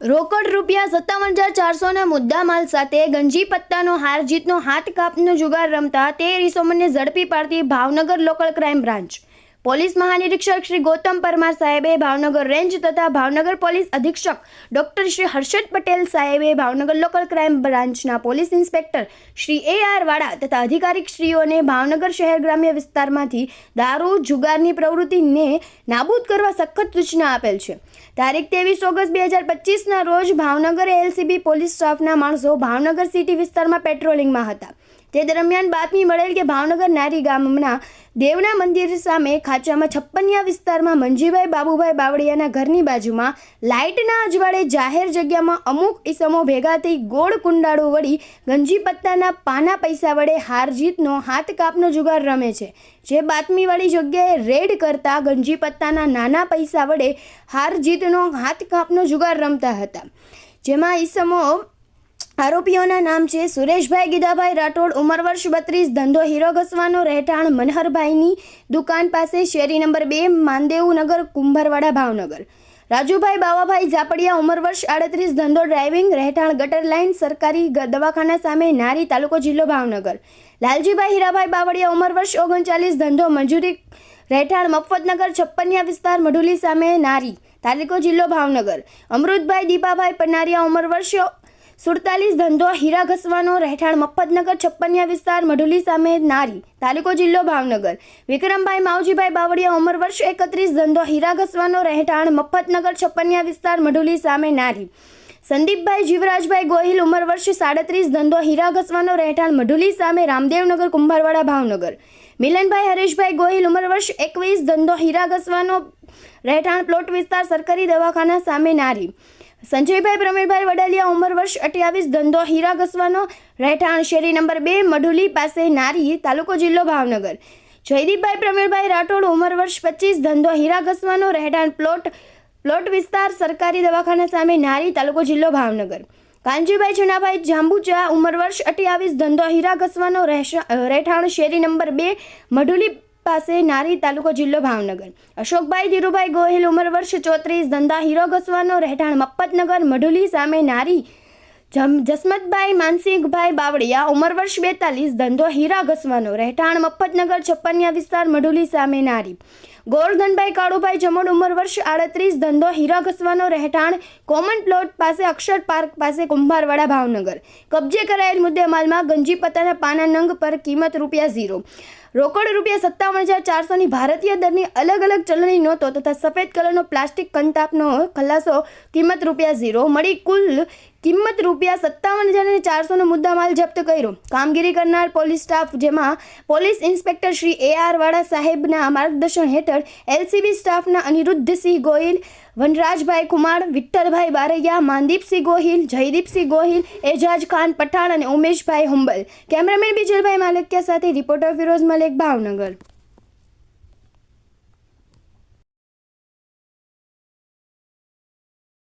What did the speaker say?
રોકડ રૂપિયા સત્તાવન હજાર ચારસોના મુદ્દામાલ સાથે ગંજી પત્તાનો હાર જીતનો હાથ કાપનો જુગાર રમતા તે રિસોમનને ઝડપી પાડતી Bhavnagar local crime branch. Police મહાનિરીક્ષક Shri Gautam Parmar સાહેબે ભાવનગર રેન્જ તથા ભાવનગર પોલીસ અધિક્ષક ડોક્ટર શ્રી હર્ષદ પટેલ સાહેબે ભાવનગર લોકલ ક્રાઇમ બ્રાન્ચના police inspector Shri A R Vada તથા અધિકારીક શ્રીઓને ભાવનગર શહેર ગ્રામ્ય વિસ્તારમાંથી દારૂ, જુગારની પ્રવૃત્તિને નાબૂદ કરવા સખત સૂચના આપેલ છે. તારીખ ત્રેવીસ ઓગસ્ટ બે હજાર પચીસના રોજ ભાવનગર એલસીબી પોલીસ સ્ટાફના માણસો ભાવનગર સિટી વિસ્તારમાં પેટ્રોલિંગમાં હતા. તે દરમિયાન બાતમી મળેલ કે ભાવનગર નારી ગામના દેવના મંદિર સામે ખાચામાં છપ્પનિયા વિસ્તારમાં મંજીભાઈ બાબુભાઈ બાવળિયાના ઘરની બાજુમાં લાઇટના અજવાળે જાહેર જગ્યામાં અમુક ઈસમો ભેગા થઈ ગોળ કુંડાળો વળી ગંજી પત્તાના પાના પૈસા વડે હાર જીતનો હાથ કાપનો જુગાર રમે છે. જે બાતમીવાળી જગ્યાએ રેડ કરતા ગંજી પત્તાના નાના પૈસા વડે હાર જીતનો હાથ કાપનો જુગાર રમતા હતા. જેમાં ઈસમો આરોપીઓના નામ છે સુરેશભાઈ ગીદાભાઈ રાઠોડ, ઉંમર વર્ષ બત્રીસ, ધંધો હીરો ઘસવાનો રહેઠાણ મનહરભાઈની દુકાન પાસે શેરી નંબર બે, માંદેવનગર, કુંભરવાડા, ભાવનગર. રાજુભાઈ બાવાભાઈ ઝાપડિયા, ઉંમર વર્ષ આડત્રીસ, ધંધો ડ્રાઇવિંગ, રહેઠાણ ગટર લાઇન, સરકારી દવાખાના સામે નારી, તાલુકો જિલ્લો ભાવનગર. લાલજીભાઈ હીરાભાઈ બાવળિયા, ઉંમર વર્ષ ઓગણચાલીસ, ધંધો મજૂરી, રહેઠાણ મફતનગર, છપ્પનિયા વિસ્તાર, મઢુલી સામે નારી, તાલુકો જિલ્લો ભાવનગર. અમૃતભાઈ દીપાભાઈ પનારિયા ઉંમર વર્ષ સુડતાલીસ ધંધો હીરા ઘસવાનો રહેઠાણ મફતનગર છપ્પનિયા વિસ્તાર મઢુલી સામે નારી, તાલુકો જિલ્લો ભાવનગર. વિક્રમભાઈ માવજીભાઈ બાવળિયા ઉંમર વર્ષ એકત્રીસ ધંધો હીરા ઘસવાનો રહેઠાણ મફતનગર છપ્પનિયા વિસ્તાર મઢુલી સામે નારી. સંદીપભાઈ, જીવરાજભાઈ ગોહિલ ઉંમર વર્ષ સાડત્રીસ, ધંધો હીરા ઘસવાનો રહેઠાણ મઢુલી સામે રામદેવનગર, કુંભારવાડા, ભાવનગર. મિલનભાઈ, હરેશભાઈ ગોહિલ ઉંમર વર્ષ એકવીસ, ધંધો હીરા ઘસવાનો રહેઠાણ પ્લોટ વિસ્તાર, સરકારી દવાખાના સામે નારી. સંજયભાઈ, પ્રવીણભાઈ વડાલિયા ઉંમર વર્ષ અઠ્યાવીસ, ધંધો હીરા ઘસવાનો રહેઠાણ શેરી નંબર બે, મઢુલી પાસે નારી, તાલુકો જિલ્લો ભાવનગર. જયદીપભાઈ, પ્રવીણભાઈ રાઠોડ ઉંમર વર્ષ પચીસ, ધંધો હીરા ઘસવાનો રહેઠાણ પ્લોટ પ્લોટ વિસ્તાર સરકારી દવાખાના સામે નારી, તાલુકો જિલ્લો ભાવનગર. કાનજીભાઈ છનાભાઈ જાંબુચા, ઉંમર વર્ષ અઠ્યાવીસ, ધંધો હીરા ઘસવાનો રહેઠાણ શેરી નંબર બે, મઢુલી પાસે નારી, તાલુકો જિલ્લો ભાવનગર. અશોકભાઈ ધીરુભાઈ ગોહિલ, ઉંમર વર્ષ ચોત્રીસ, ધંધા હીરો ઘસવાનો રહેઠાણ મફતનગર, મઢુલી સામે નારી જસમતભાઈ, માનસિંહભાઈ બાવળિયા, ઉંમર વર્ષ બેતાલીસ, ધંધો હીરા ઘસવાનો, રહેઠાણ મફતનગર છપ્પનિયા વિસ્તાર, મઢુલી સામે નારી. ગોરધનભાઈ કાળુભાઈ જમણ ઉંમર વર્ષ આડત્રીસ, ધંધો હીરા ઘસવાનો, રહેઠાણ કોમન પ્લોટ પાસે અક્ષર પાર્ક પાસે કુંભારવાડા, ભાવનગર. કબજે કરાયેલ મુદ્દેમાલમાં ગંજી પત્તાના પાના નંગ પર કિંમત રૂપિયા ઝીરો રોકડ રૂપિયા સત્તાવન હજાર ચારસોની ભારતીય દરની અલગ અલગ ચલણી નોટો તથા સફેદ કલરનો પ્લાસ્ટિક કંતાપનો ખલાસો કિંમત રૂપિયા ઝીરો. મળી કુલ કિંમત રૂપિયા સત્તાવન હજાર અને ચારસોનો મુદ્દામાલ જપ્ત કર્યો. કામગીરી કરનાર પોલીસ સ્ટાફ, જેમાં police inspector Shri A R Vada સાહેબના માર્ગદર્શન હેઠળ એલસીબી સ્ટાફના અનિરુદ્ધસિંહ ગોહિલ વનરાજભાઈ કુમાર, વિઠ્ઠલભાઈ બારૈયા, માનદીપસિંહ ગોહિલ, જયદીપસિંહ ગોહિલ, એજાજ ખાન પઠાણ અને ઉમેશભાઈ હુંબલ. કેમેરામેન બિજલભાઈ માલકિયા સાથે રિપોર્ટર ફિરોઝ મલેક, ભાવનગર.